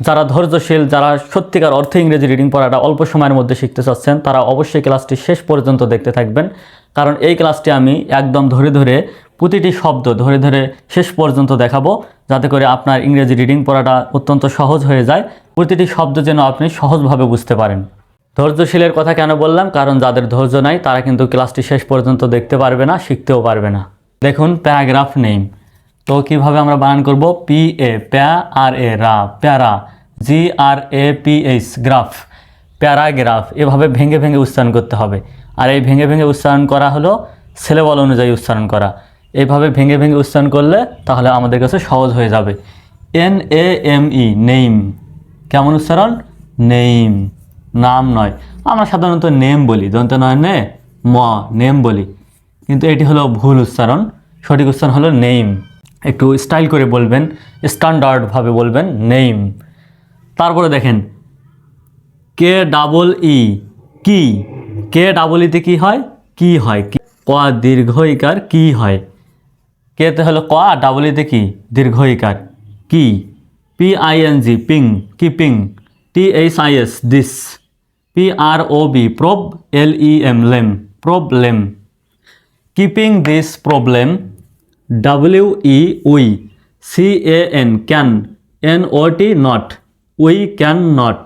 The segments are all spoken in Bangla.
যারা ধৈর্যশীল, যারা সত্যিকার অর্থে ইংরেজি রিডিং পড়াটা অল্প সময়ের মধ্যে শিখতে চাচ্ছেন, তারা অবশ্যই ক্লাসটি শেষ পর্যন্ত দেখতে থাকবেন। কারণ এই ক্লাসটি আমি একদম ধরে ধরে প্রতিটি শব্দ ধরে ধরে শেষ পর্যন্ত দেখাবো, যাতে করে আপনার ইংরেজি রিডিং পড়াটা অত্যন্ত সহজ হয়ে যায়। প্রতিটি শব্দ যেন আপনি সহজভাবে বুঝতে পারেন। ধৈর্যশীলের কথা কেন বললাম? কারণ যাদের ধৈর্য নাই, তারা কিন্তু ক্লাসটি শেষ পর্যন্ত দেখতে পারবে না, শিখতেও পারবে না। দেখুন, প্যারাগ্রাফ নেম। তো কীভাবে আমরা বানান করব? পি এ প্যা, R A, ra, para, G, R A, P, H, graph paragraph এভাবে ভেঙে ভেঙে উচ্চারণ করতে হবে। আর এই ভেঙে ভেঙে উচ্চারণ করা হলো সিলেবল অনুযায়ী উচ্চারণ করা। এইভাবে ভেঙে ভেঙে উচ্চারণ করলে তাহলে আমাদের কাছে সহজ হয়ে যাবে। N A M E name কেমন উচ্চারণ? নেইম নাম নয়। আমরা সাধারণত নেম বলি, দন্ত নয় নে, ম নেম বলি। কিন্তু এটি হলো ভুল উচ্চারণ। সঠিক উচ্চারণ হলো নেইম একটু স্টাইল করে বলবেন স্ট্যান্ডার্ডভাবে বলবেন নেইম তারপরে দেখেন কে ডাবল ই কি? কে ডাবল ইতে কি হয়? কি হয়? কি? ক দীর্ঘ ইকার কি হয়? কেতে হলো ক ডাবল ইতে কি? দীর্ঘ ইকার কি P I N G ping keeping T H I S this P R O B prob L E M lem problem keeping this problem W E we C A N can N O T not we can not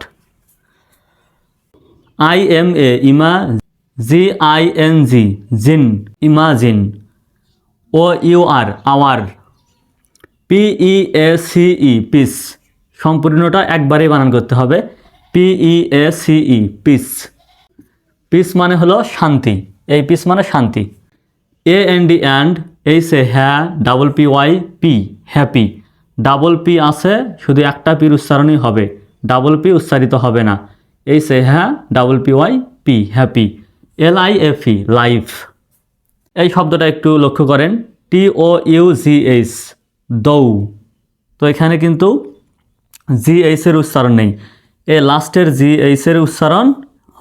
I M A ima G I N G gin imagine O U R our P E A C E peace সম্পূর্ণটা একবারেই বানান করতে হবে। P E A C E peace peace মানে হলো শান্তি। এই পিস মানে শান্তি। A N D and H A হ্যাঁ double P Y P happy double P আছে, শুধু একটা পির উচ্চারণই হবে। ডাবল পি উচ্চারিত হবে না। এইচ এ হ্যাঁ double P Y P happy L I F E life এই শব্দটা একটু লক্ষ্য করেন। টি ও ইউ জি এইচ দৌ। তো এখানে কিন্তু জি এইচের উচ্চারণ নেই। এ লাস্টের জি এইচের উচ্চারণ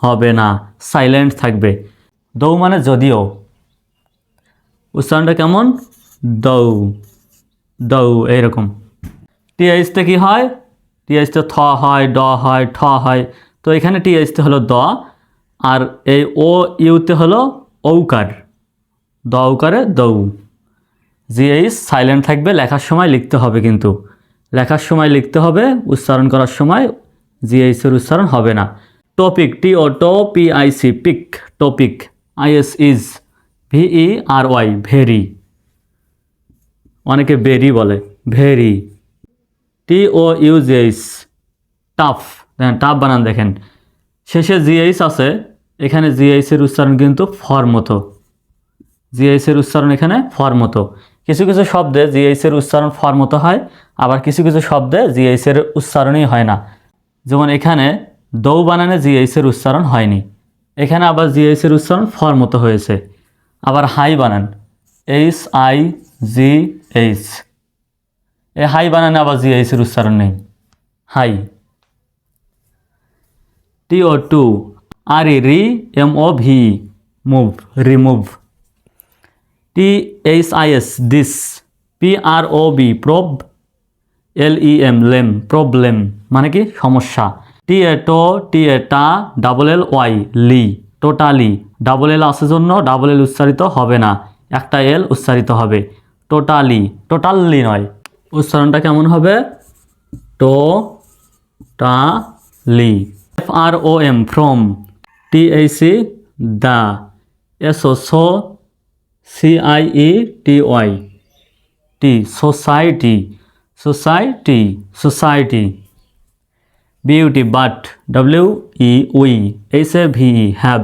হবে না। সাইলেন্ট থাকবে। দৌ মানে যদিও। উচ্চারণটা কেমন? দৌ। দৌ, এইরকম। টিএইচতে কি হয়? টিএইচতে থ হয়, ড হয়, ঠ হয়। তো এখানে টিএইচতে হলো দ, আর এই ও ইউতে হলো ঔকার। দ ঔকারে দৌ। জি জিএইচ সাইলেন্ট থাকবে, লেখার সময় লিখতে হবে কিন্তু। লেখার সময় লিখতে হবে, উচ্চারণ করার সময় জি জিএইচের উচ্চারণ হবে না। Topic, T O to P I C, pic, topic I S is. V E R Y very. অনেকে বেরি বলে, very. T O U G H tough. দেখেন, টাফ বানান, দেখেন। শেষে জিএইচ আছে, এখানে জিএইচের উচ্চারণ কিন্তু ফর মতো। জিএইচের উচ্চারণ এখানে ফর মতো। কিছু কিছু শব্দে জিএইচের উচ্চারণ ফর মতো হয়, আবার কিছু কিছু শব্দে জিএইচের উচ্চারণই হয় না। যেমন এখানে দৌ বানানে জিএইচের উচ্চারণ হয়নি, এখানে আবার জিএইচের উচ্চারণ ফর মতো হয়েছে। আবার হাই বানান H I G H A high বানানে আবার জিএইচের উচ্চারণ নেই। High. T O to R E re M O V move remove T H I S this P R O B prob L E M lem problem মানে কি? সমস্যা। T A to T A ta double L Y ly totally double L আসার জন্য ডাবল এল উচ্চারিত হবে না। একটা এল উচ্চারিত হবে। টোটালি টোটালি নয়। উচ্চারণটা কেমন হবে? To ta ly F R O M from T H C the S so C I E T Y T society society society beauty but W E we H A V have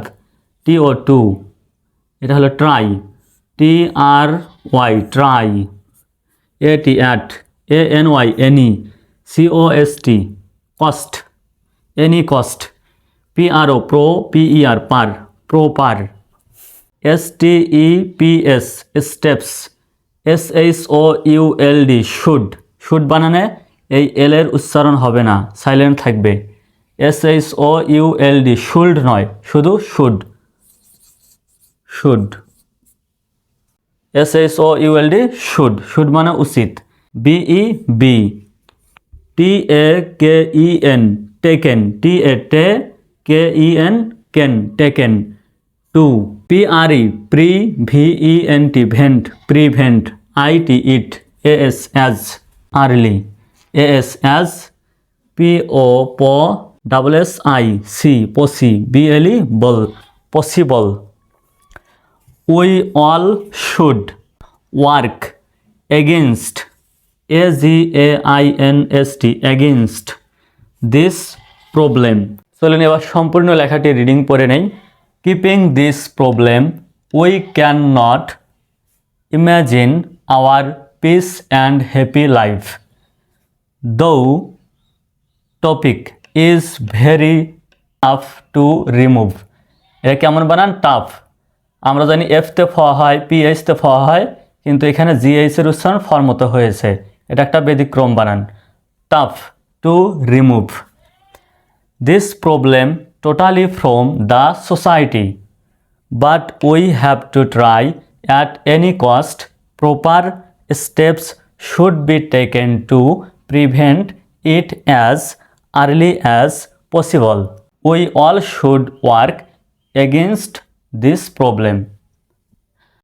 T O to এটা হলো try T R Y try A T at A N Y any C O S T cost any cost P R O pro P E R per pro per S T E P S steps S H O U L D should should বানানে এই এল এর উচ্চারণ হবে না সাইলেন্ট থাকবে। S H O U L D should নয়, শুধু should should S H O U L D should should মানে উচিত। B E be T A K E N taken T A te K E N ken taken to P R E pre V E N T vent prevent I T it A S as early A S as P O po double S I C possi B L E ble possible we all should work against A G A I N S T against this problem চলেন এবার সম্পূর্ণ লেখাটি রিডিং পড়ে নেই। Keeping this problem we can not imagine our peace and happy life though topic is very tough to remove এটা কেমন বানান? টাফ আমরা জানি এফতে ফ হয় পিএইচতে ফ হয়, কিন্তু এখানে জিএইচের উচ্চারণ ফর মতো হয়েছে। এটা একটা ব্যতিক্রম বানান। Tough to remove this problem totally from the society but we have to try at any cost proper steps should be taken to prevent it as early as possible. We all should work against this problem